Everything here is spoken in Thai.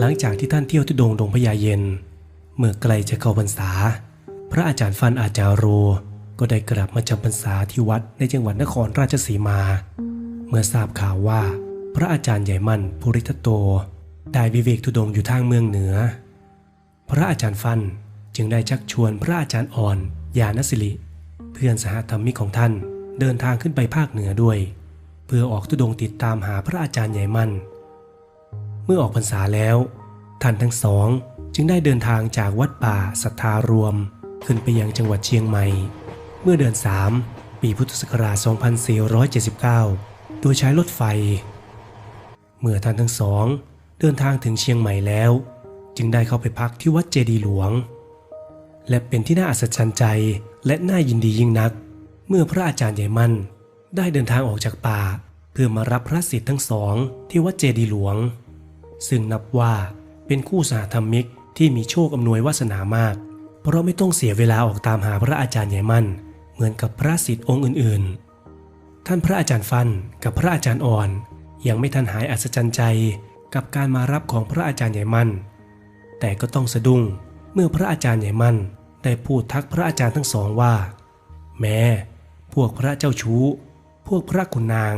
หลังจากที่ท่านเที่ยวทุดงดงพญาเย็น เมื่อไกลจะเข้าพรรษา พระอาจารย์ฟันอาจารโร ก็ได้กลับมาจำพรรษาที่วัดในจังหวัดนครราชสีมา เมื่อทราบข่าวว่า พระอาจารย์ใหญ่มั่นภูริทัตโต ได้วิเวกทุดงอยู่ทางเมืองเหนือ พระอาจารย์ฟันจึงได้ชักชวนพระอาจารย์อ่อนยานสิริเพื่อนสหธรรมิกของท่านเดินทางขึ้นไปภาคเหนือด้วย เพื่อออกทุดงติดตามหาพระอาจารย์ใหญ่มั่น มื่อออกพรรษาแล้ว ท่านทั้งสองจึงได้เดินทางจากวัดป่าสัทธารวม ขึ้นไปยังจังหวัดเชียงใหม่ เมื่อเดือน 3 ปีพุทธศักราช 2479 โดยใช้รถไฟ เมื่อท่านทั้งสองเดินทางถึงเชียงใหม่แล้ว จึงได้เข้าไปพักที่วัดเจดีหลวง และเป็นที่น่าอัศจรรย์ใจและน่ายินดียิ่งนัก เมื่อพระอาจารย์ใหญ่มั่นได้เดินทางออกจากป่า เพื่อมารับพระสิทธิ์ทั้งสองที่วัดเจดีหลวง ซึ่งนับว่าเป็นคู่สหธรรมิกที่มีโชคอำนวยวาสนามาก เพราะไม่ต้องเสียเวลาออกตามหาพระอาจารย์ใหญ่มั่น เหมือนกับพระสิทธิ์องค์อื่นๆ ท่านพระอาจารย์ฟันกับพระอาจารย์อ่อน ยังไม่ทันหายอัศจรรย์ใจกับการมารับของพระอาจารย์ใหญ่มั่น แต่ก็ต้องสะดุ้งเมื่อพระอาจารย์ใหญ่มั่น ได้พูดทักพระอาจารย์ทั้งสองว่า แม้ พวกพระเจ้าชู้ พวกพระคุณนาง